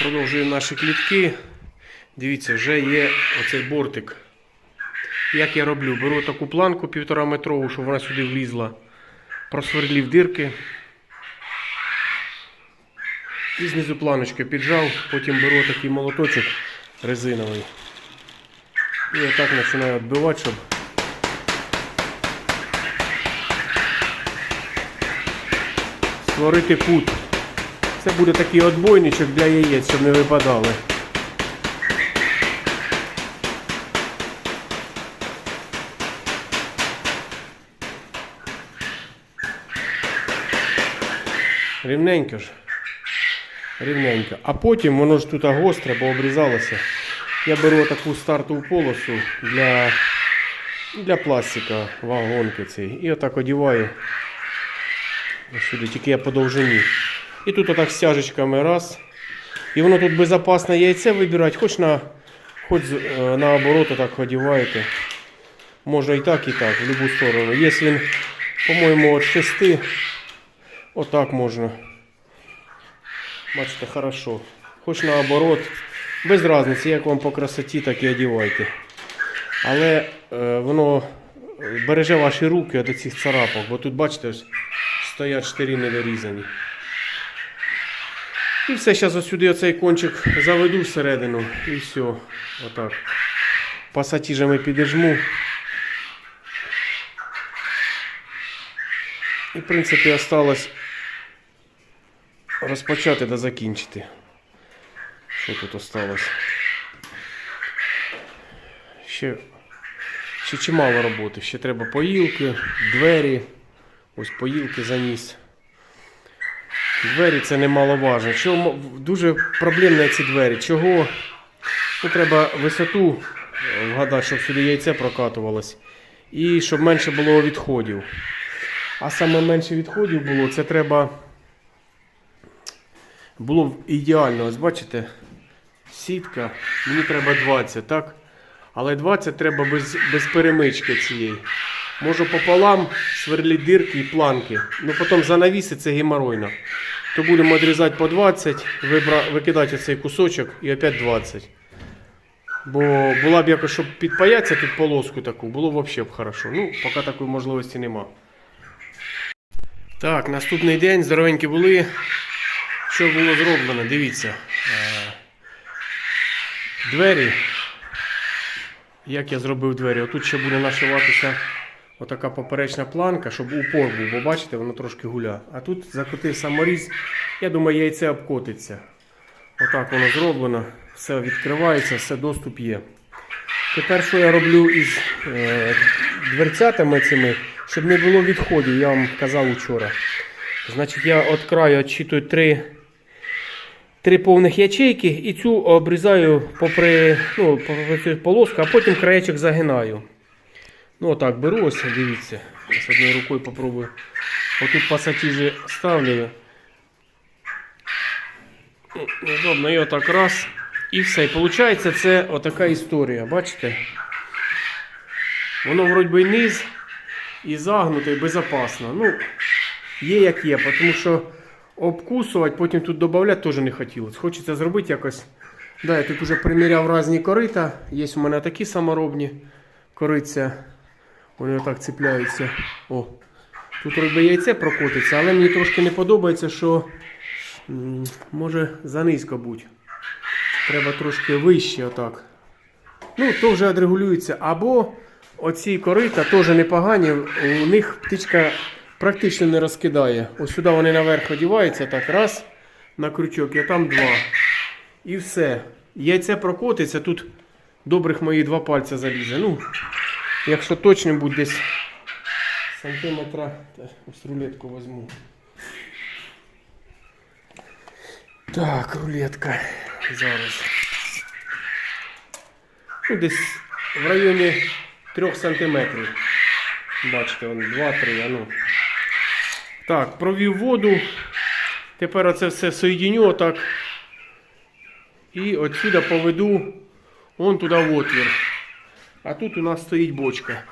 Продовжуємо наші клітки. Дивіться, вже є оцей бортик. Як я роблю? Беру таку планку півтора метрову, щоб вона сюди влізла. Просверлів дирки. І знизу планочки піджав, потім беру такий молоточок резиновий. І отак починаю відбивати, щоб створити кут. Це буде такий отбойничок для яєць, щоб не випадали. Рівненько ж. Рівненько. А потім воно ж тут гостре, бо обрізалося. Я беру таку стартову полосу для, для пластика вагонки цієї. І отак одіваю. Сюди, тільки я по довжині. І тут отак стяжечками раз. І воно тут безпечне яйце вибирати, хоч на хоч е, наоборот отак одіваєте. Можна і так, і так, в будь-яку сторону. Якщо він, по-моєму, від 6, отак можна. Бачите, хорошо. Хоч наоборот. Без різниці, як вам по красоті, так і одівайте. Але е, воно е, береже ваші руки від цих царапок, бо тут, бачите, стоять штирі недорізані. І все, зараз ось сюди оцей кончик заведу всередину і все. Отак. Пасатіжами підожму. І, в принципі, осталось розпочати та закінчити. Що тут осталось? Ще, ще чимало роботи. Ще треба поїлки, двері. Ось поїлки заніс. Двері це немаловажно. М- дуже проблемні ці двері. Чого? Ну, треба висоту е, вгадати, щоб сюди яйце прокатувалось. І щоб менше було відходів. А саме менше відходів було, це треба. Було б ідеально, ось бачите, сітка, мені треба 20, так? Але 20 треба без, без перемички цієї. Можу пополам сверлити дирки і планки. Ну потім занавіси це геморройно. То будемо відрізати по 20, вибра... викидати цей кусочок і опять 20. Бо була б якось, щоб підпаятися тут полоску таку, було б взагалі б хорошо. Ну, поки такої можливості нема. Так, наступний день, здоровенькі були. Що було зроблено? Дивіться. Е, Двері. Як я зробив двері? Отут ще буде нашиватися отака поперечна планка, щоб упор був, бо бачите, воно трошки гуля. А тут закотив саморіз. Я думаю, яйце обкотиться. Отак воно зроблено. Все відкривається, все доступ є. Тепер що я роблю із е, дверцятами цими, щоб не було відходів, я вам казав вчора. Значить, я від краю відчитую три, три повних ячейки і цю обрізаю попри, ну, попри цю полоску, а потім краєчок загинаю. Ну отак беру ось, дивіться. З однією рукою попробую. Отут пасатіжі ставлю. Ну, Удобно, і отак раз. І все. І виходить, це отака історія. Бачите? Воно вроді би низ і загнуте, і безпечно. Ну, є як є, тому що обкусувати, потім тут додавати теж не хотілося. Хочеться зробити якось. Да, я тут вже приміряв різні корита. Є у мене такі саморобні кориця. Вони отак цепляються. О. Тут вроді яйце прокотиться, але мені трошки не подобається, що може занизько бути. Треба трошки вище отак. Ну, то вже відрегулюється. Або оці корита теж непогані, у них птичка практично не розкидає. Ось сюди вони наверх одіваються, так, раз, на крючок, і там два. І все. Яйце прокотиться, тут добрих мої два пальця залізе. Ну, якщо точним будь десь сантиметра, ось рулетку візьму. Так, рулетка. Зараз. Ну, десь в районі 3 сантиметрів. Бачите, он 2-3, а ну. Так, провів воду. Тепер оце все соєдиню отак. І отсюда поведу вон туди в отвір. А тут у нас стоїть бочка.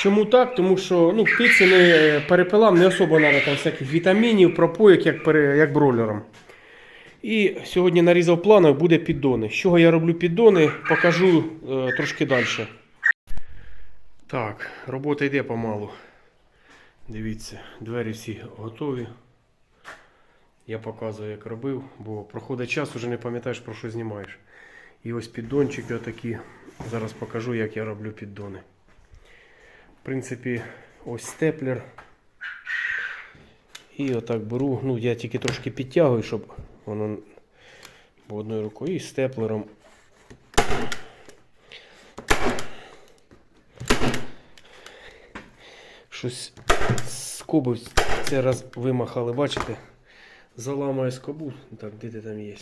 Чому так? Тому що ну, птиці не перепилам не особо треба там всяких вітамінів, пропоїк, як, як бройлерам. І сьогодні нарізав плани, буде піддони. З чого я роблю піддони, покажу е, трошки далі. Так, робота йде помалу. Дивіться, двері всі готові. Я показую, як робив, бо проходить час, уже не пам'ятаєш, про що знімаєш. І ось піддончики отакі. Зараз покажу, як я роблю піддони. В принципі, ось степлер. І отак беру. Ну, я тільки трошки підтягую, щоб воно одною рукою і степлером. Щось скоби цей раз вимахали, бачите? Заламує скобу. Так, де ти там є?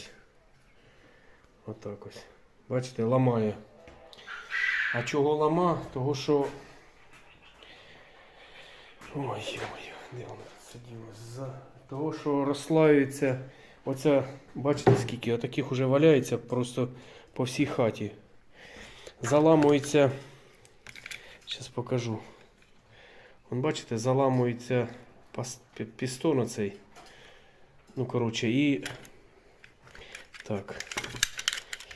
Отак ось. Бачите, ламає. А чого лама? Того що. Ой, ой, де воно тут сиділо? За... Того, що розслаюється. Оця, бачите, скільки отаких уже валяється просто по всій хаті. Заламується. Зараз покажу. Вон, бачите, заламується пістон оцей. Ну, коротше, і. Так.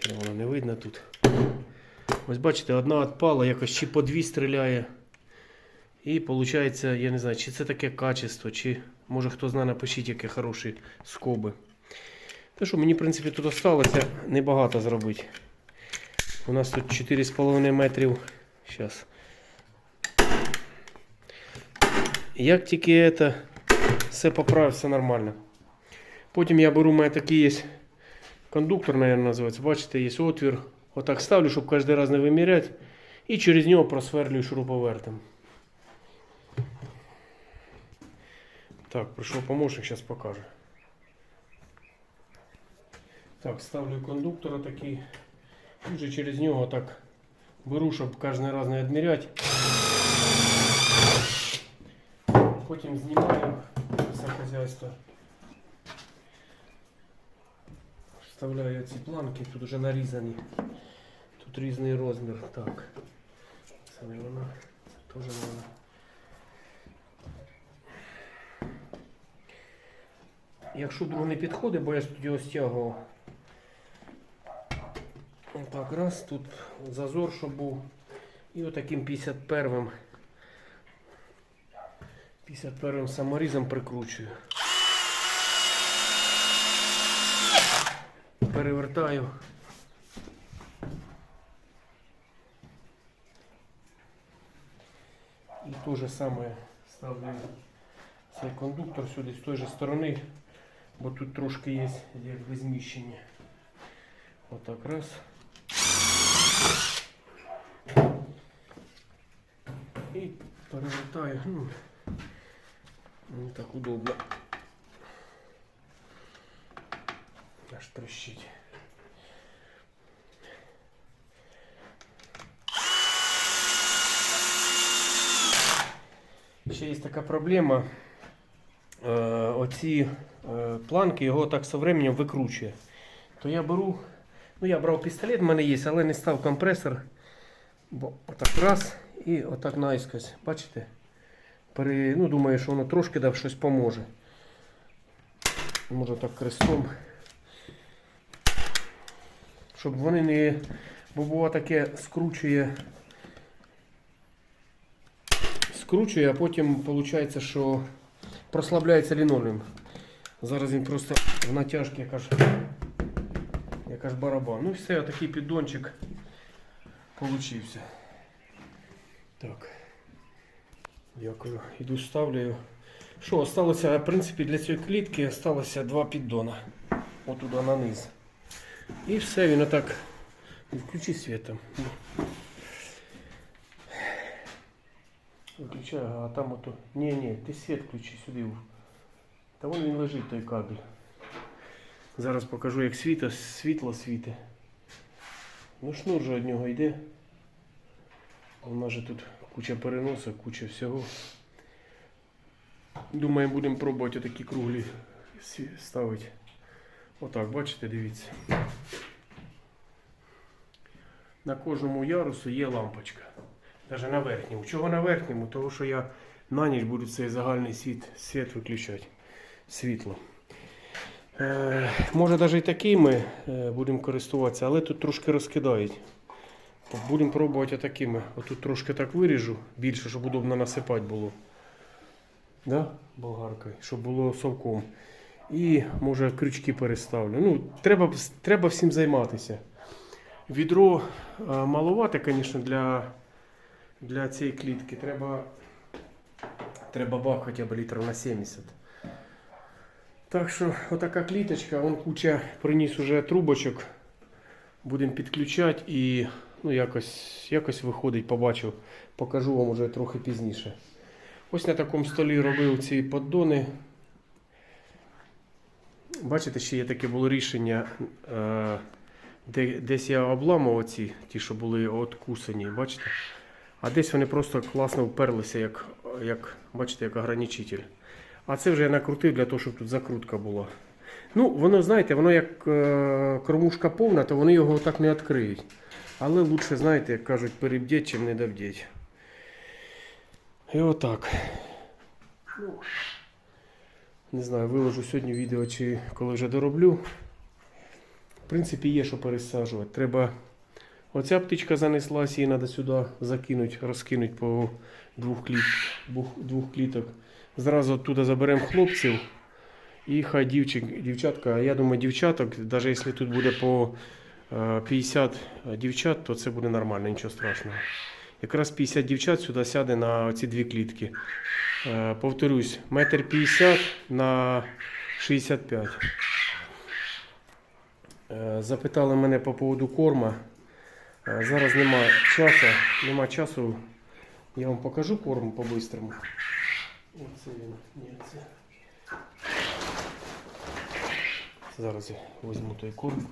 Хіра воно не видно тут. Ось бачите, одна відпала, якось чи по дві стріляє. І виходить, я не знаю, чи це таке качество, чи може хто знає, напишіть, які хороші скоби. Те, що мені, в принципі, тут залишилося небагато зробити. У нас тут 4,5 метрів. Зараз. Як тільки це все поправив, все нормально. Потім я беру, у мене такий є кондуктор, мабуть, називається. Бачите, є отвір. Отак ставлю, щоб кожен раз не виміряти. І через нього просверлюю шуруповертом. Так, прийшов помощник, зараз покаже. Так, ставлю кондуктор такий. І вже через нього так беру, щоб кожен раз не відміряти. Потім знімаю все хазяйство. Вставляю ці планки, тут вже нарізані. Тут різний розмір. Так. Це не вона, це теж вона. Якщо друг не підходить, бо я ж тут його стягував. Так, раз, тут зазор, щоб був. І отаким 51-м 51-м саморізом прикручую. Перевертаю. І те же саме ставлю цей кондуктор сюди з тої же сторони, бо тут трошки є якби зміщення. Отак раз. І перевертаю. Ну, не так удобно. Аж трещить. Ще є така проблема. Е, оці е, планки його так временем викручує. То я беру, ну я брав пістолет, в мене є, але не став компресор. Бо отак раз і отак наискось. Бачите? Пере, ну, думаю, що воно трошки дав щось поможе. Може так крестом. Щоб вони не. Бо буває таке скручує. Скручує, а потім виходить, що прослабляється лінолеум. Зараз він просто в натяжці яка ж, яка ж барабан. Ну і все, такий піддончик получився. Так. Дякую. Іду ставлю. Що, осталося, в принципі, для цієї клітки осталося два піддона. Отуда на низ. І все, він отак. Включи світ там. Виключаю, а там ото. Ні, ні, ти світ включи сюди. Та вон він лежить той кабель. Зараз покажу, як світло, світло світить. Ну шнур же від нього йде. У нас же тут куча переносок, куча всього. Думаю, будемо пробувати такі круглі ставити. Отак, бачите, дивіться. На кожному ярусу є лампочка. Навіть на верхньому. Чого на верхньому? Тому що я на ніч буду цей загальний світ, світ виключати. Світло. Е, може навіть і такими е, будемо користуватися, але тут трошки розкидають. Будемо пробувати такими. Отут трошки так виріжу більше, щоб удобно насипати було. Да? Болгаркою, щоб було совком. І може крючки переставлю. Ну, треба, треба всім займатися. Відро е, маловате, звісно, для, для цієї клітки. Треба, треба бак хоча б літрів на 70. Так що, отака кліточка, вон куча приніс уже трубочок. Будемо підключати і ну, якось, якось виходить, побачив. Покажу вам уже трохи пізніше. Ось на такому столі робив ці поддони. Бачите, ще є таке було рішення. Е, де, десь я обламав ці, ті, що були откусані, бачите? А десь вони просто класно вперлися, як, як, бачите, як ограничитель. А це вже я накрутив для того, щоб тут закрутка була. Ну, воно, знаєте, воно як е, кормушка повна, то вони його так не відкриють. Але лучше, знаєте, як кажуть, перебдіть, чим не довдіть. І отак. Не знаю, виложу сьогодні відео, чи коли вже дороблю. В принципі, є що пересаджувати. Треба. Оця птичка занеслась, її треба сюди закинути, розкинути по двох, кліт... двох, кліток. Зразу оттуда заберемо хлопців. І хай дівчик, дівчатка, я думаю, дівчаток, навіть якщо тут буде по е, 50 дівчат, то це буде нормально, нічого страшного. Якраз 50 дівчат сюди сяде на ці дві клітки. Е, Повторюсь, метр 50 на 65. Е, Запитали мене по поводу корма. Е, Зараз нема часу, нема часу. Я вам покажу корм по-бистрому. Оце він. Ні, це. Зараз я візьму той корм.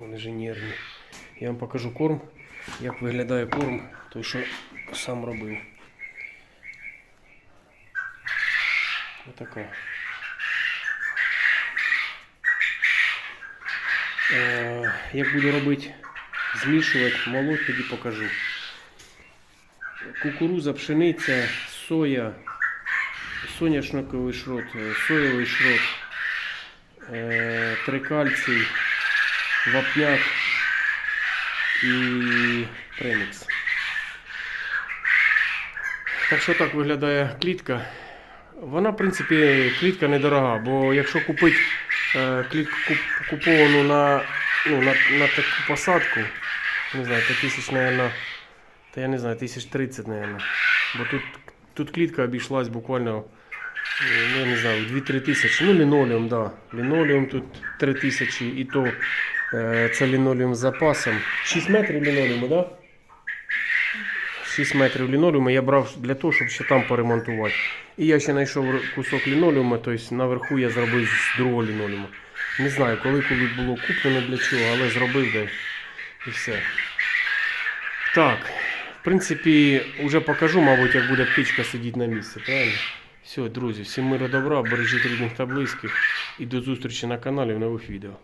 Вони ж нервні. Я вам покажу корм, як виглядає корм, той, що сам робив. Отака. Е, як буду робити, змішувати, молоть, тоді покажу. Кукуруза, пшениця, соя, соняшниковий шрот, е, соєвий шрот, е, трикальцій, вапняк і премікс. Так що так виглядає клітка. Вона, в принципі, клітка недорога, бо якщо купити е, клітку куповану на, ну, на, на таку посадку, не знаю, то тисяч, наверное, та я не знаю, тисяч 30, наверное. Бо тут, тут клітка обійшлась буквально, ну, я не знаю, 2-3 тисячі. Ну, лінолеум, да. Лінолеум тут 3 тисячі, і то це лінолеум з запасом. 6 метрів лінолеуму, так? Да? 6 метрів лінолеуму я брав для того, щоб ще там поремонтувати. І я ще знайшов кусок лінолеуму, тобто наверху я зробив з другого лінолеуму. Не знаю, коли коли було куплено для чого, але зробив де і все. Так, в принципі, вже покажу, мабуть, як буде птичка сидіти на місці, правильно? Все, друзі, всім миру добра, бережіть рідних та близьких і до зустрічі на каналі в нових відео.